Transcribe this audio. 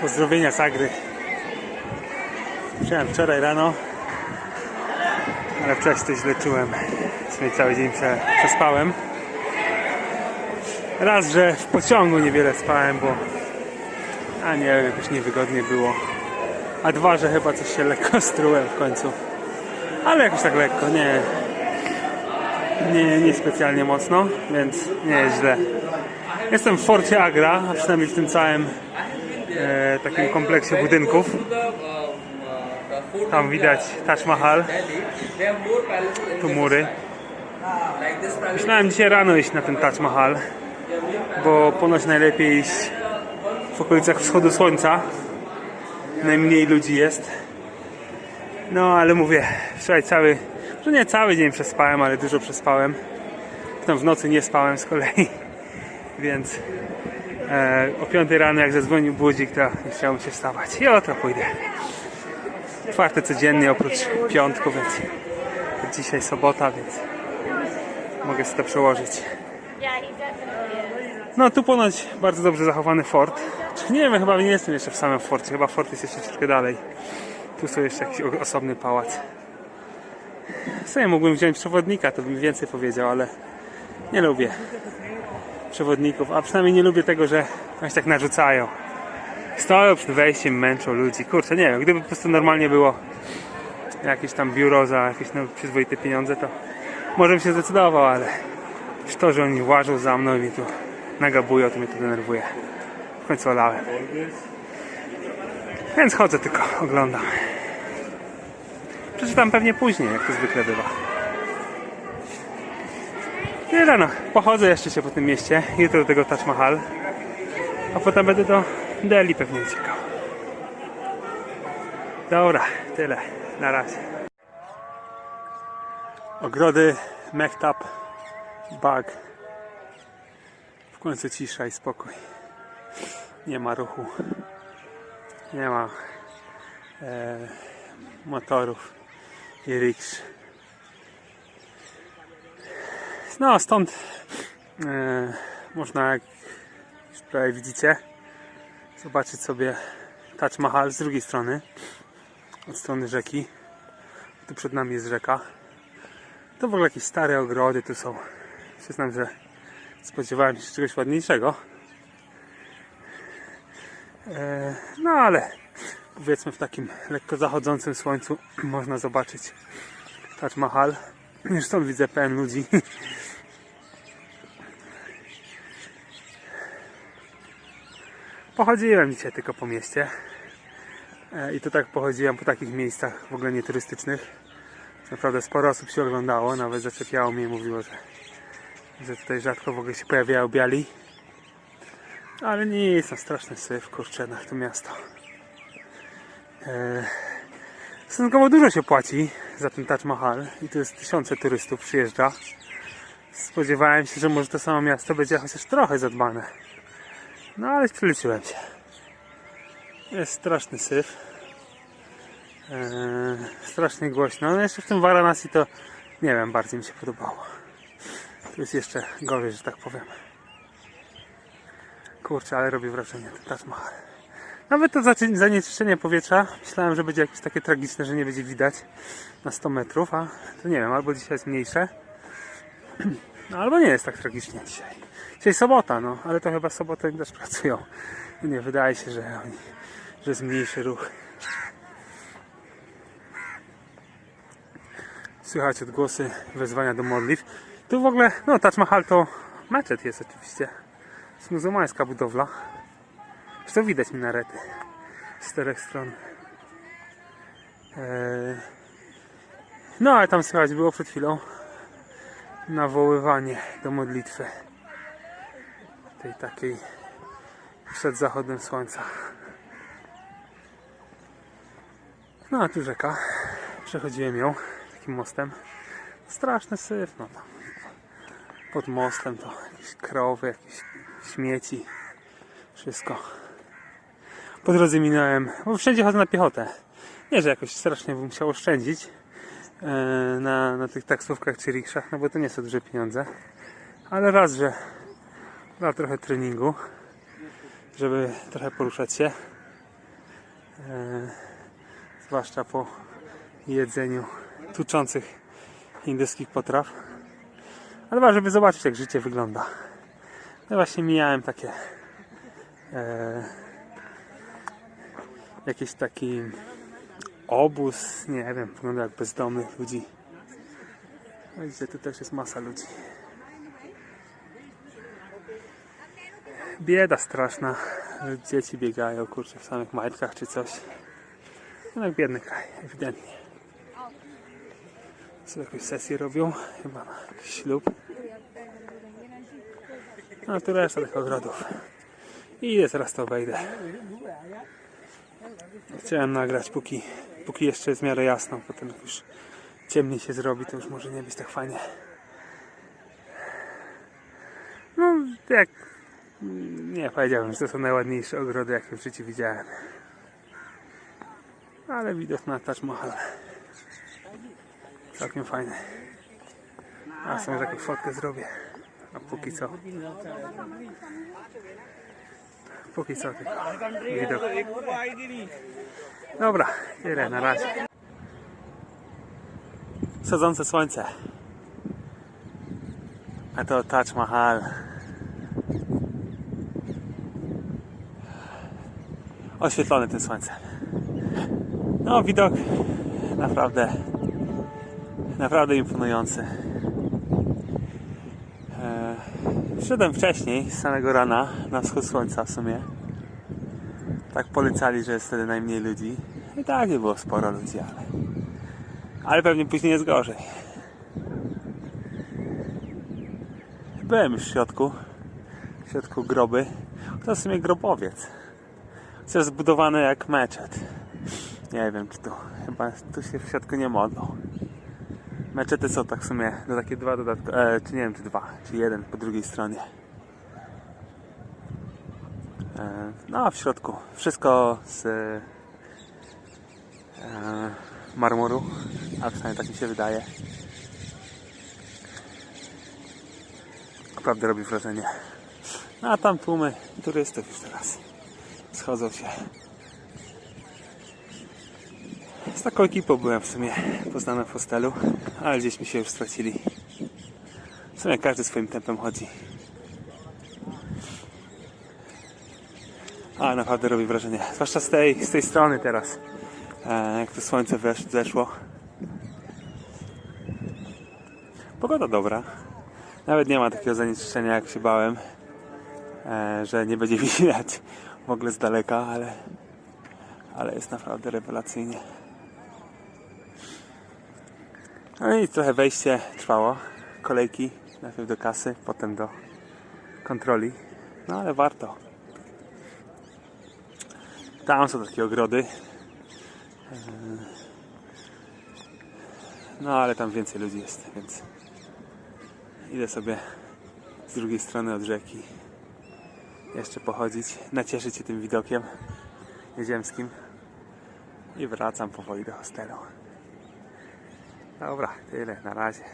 Pozdrowienia z Agry. Przyjechałem wczoraj rano, ale wczoraj się źle czułem. Cały dzień prze, przespałem. Raz, że w pociągu niewiele spałem, bo a nie jakoś niewygodnie było. A dwa, że chyba coś się lekko strułem w końcu. Ale jakoś tak lekko, nie. Nie, nie specjalnie mocno, więc nie jest źle. Jestem w Forcie Agra, a przynajmniej w tym całym e, takim kompleksie budynków. Tam widać Taj Mahal, tu mury. Myślałem dzisiaj rano iść na ten Taj Mahal, bo ponoć najlepiej iść w okolicach wschodu słońca. Najmniej ludzi jest. No ale mówię, wczoraj cały, że nie cały dzień przespałem, ale dużo przespałem. Potem w nocy nie spałem z kolei, więc o 5 rano jak zadzwonił budzik, to nie chciało się wstawać. I jutro pójdę. Czwarte codziennie oprócz piątku, więc dzisiaj sobota, więc mogę sobie to przełożyć. No tu ponoć bardzo dobrze zachowany fort. Nie wiem, chyba nie jestem jeszcze w samym forcie, chyba fort jest jeszcze troszkę dalej. Tu są jeszcze jakiś osobny pałac. Sobie mógłbym wziąć przewodnika, to bym więcej powiedział, ale nie lubię przewodników, a przynajmniej nie lubię tego, że się tak narzucają. Stoją przed wejściem, męczą ludzi. Kurczę, nie wiem, gdyby po prostu normalnie było jakieś tam biuro za jakieś no, przyzwoite pieniądze, to może bym się zdecydował, ale to, że oni łażą za mną i mnie tu nagabują, to mnie to denerwuje. W końcu olałem. Więc chodzę tylko, oglądam. Przeczytam pewnie później, jak to zwykle bywa. Nie no, pochodzę jeszcze się po tym mieście. Jutro do tego Taj Mahal. A potem będę do Delhi pewnie uciekał. Dobra, tyle. Na razie. Ogrody Mektab Bag. W końcu cisza i spokój. Nie ma ruchu. Nie ma e, motorów i riksz. No stąd e, można, jak już prawie widzicie, zobaczyć sobie Taj Mahal z drugiej strony, od strony rzeki. Tu przed nami jest rzeka. To w ogóle jakieś stare ogrody tu są. Przyznam, że spodziewałem się czegoś ładniejszego. E, no ale powiedzmy w takim lekko zachodzącym słońcu można zobaczyć Taj Mahal. Już stąd widzę pełen ludzi. Pochodziłem dzisiaj tylko po mieście. E, I to tak pochodziłem po takich miejscach w ogóle nieturystycznych. Naprawdę sporo osób się oglądało, nawet zaczepiało mnie i mówiło, że, że tutaj rzadko w ogóle się pojawiają biali. Ale nie jest to straszny syf, kurczę, na to miasto. E, stosunkowo dużo się płaci za ten Taj Mahal i tu jest tysiące turystów przyjeżdża. Spodziewałem się, że może to samo miasto będzie chociaż trochę zadbane. No ale przeliczyłem się. Jest straszny syf. Eee, strasznie głośno. No jeszcze w tym Varanasi to nie wiem, bardziej mi się podobało. Tu jest jeszcze gorzej, że tak powiem. Kurczę, ale robi wrażenie ten Taj Mahal. Nawet to zanieczyszczenie powietrza myślałem, że będzie jakieś takie tragiczne, że nie będzie widać na 100 metrów, a to nie wiem, albo dzisiaj jest mniejsze, no, albo nie jest tak tragicznie dzisiaj. Dzisiaj sobota, no, ale to chyba sobotę też pracują. Nie wydaje się, że oni, że jest mniejszy ruch. Słychać odgłosy wezwania do modlitw. Tu w ogóle, no Taj Mahal to meczet jest oczywiście. Jest muzułmańska budowla. Zresztą widać minarety z czterech stron. Eee, No ale tam słychać było przed chwilą nawoływanie do modlitwy. Tej takiej przed zachodem słońca. No a tu rzeka. Przechodziłem ją takim mostem. Straszny syf, no tam. Pod mostem to jakieś krowy, jakieś śmieci. Wszystko. Po drodze minąłem, bo wszędzie chodzę na piechotę. Nie, że jakoś strasznie bym musiał oszczędzić na, na tych taksówkach czy rikszach, no bo to nie są duże pieniądze. Ale raz, że dla trochę treningu, żeby trochę poruszać się. E, zwłaszcza po jedzeniu tuczących indyjskich potraw. Ale chyba, żeby zobaczyć jak życie wygląda. No właśnie mijałem takie e, jakiś taki obóz, nie wiem, wygląda jak bezdomnych ludzi. No Widzicie, tu też jest masa ludzi. Bieda straszna. Dzieci biegają, kurczę, w samych majtkach czy coś. No jak biedny kraj, ewidentnie. Co jakąś sesję robią, chyba na ślub. No tu reszta tych ogrodów. I teraz to obejdę. Chciałem nagrać póki, póki jeszcze jest w miarę jasno, potem jak już ciemniej się zrobi, to już może nie być tak fajnie. No, jak nie powiedziałbym, że to są najładniejsze ogrody, jakie w życiu widziałem. Ale widok na Taj Mahal. Całkiem fajny. A sobie jakąś fotkę zrobię. A póki co. Póki co. Dobra, tyle na razie. Wschodzące słońce. A to Taj Mahal. Oświetlony tym słońcem. No, widok naprawdę, naprawdę imponujący. E, Przyszedłem wcześniej, z samego rana, na wschód słońca w sumie. Tak polecali, że jest wtedy najmniej ludzi. I tak nie było sporo ludzi, ale, ale pewnie później jest gorzej. Byłem już w środku, w środku groby. To w sumie grobowiec. Chociaż zbudowany jak meczet. Nie wiem, czy tu chyba tu się w środku nie modlą. Meczety są tak w sumie do takie dwa dodatkowe, e, czy nie wiem, czy dwa, czy jeden po drugiej stronie. E, no a w środku wszystko z e, marmuru, a przynajmniej tak mi się wydaje. Naprawdę robi wrażenie. No a tam tłumy turystów już teraz schodzą się. Z taką ekipą byłem w sumie poznanym w hostelu, ale gdzieśmy się już stracili. W sumie każdy swoim tempem chodzi. A naprawdę robi wrażenie. Zwłaszcza z tej, z tej strony teraz. E, jak to słońce wesz, zeszło. Pogoda dobra. Nawet nie ma takiego zanieczyszczenia jak się bałem. E, że nie będzie widać w ogóle z daleka, ale, ale jest naprawdę rewelacyjnie. No i trochę wejście trwało. Kolejki, najpierw do kasy, potem do kontroli. No ale warto. Tam są takie ogrody. Eee, No ale tam więcej ludzi jest, więc idę sobie z drugiej strony od rzeki jeszcze pochodzić, nacieszyć się tym widokiem nieziemskim i wracam powoli do hostelu. Dobra, tyle, na razie.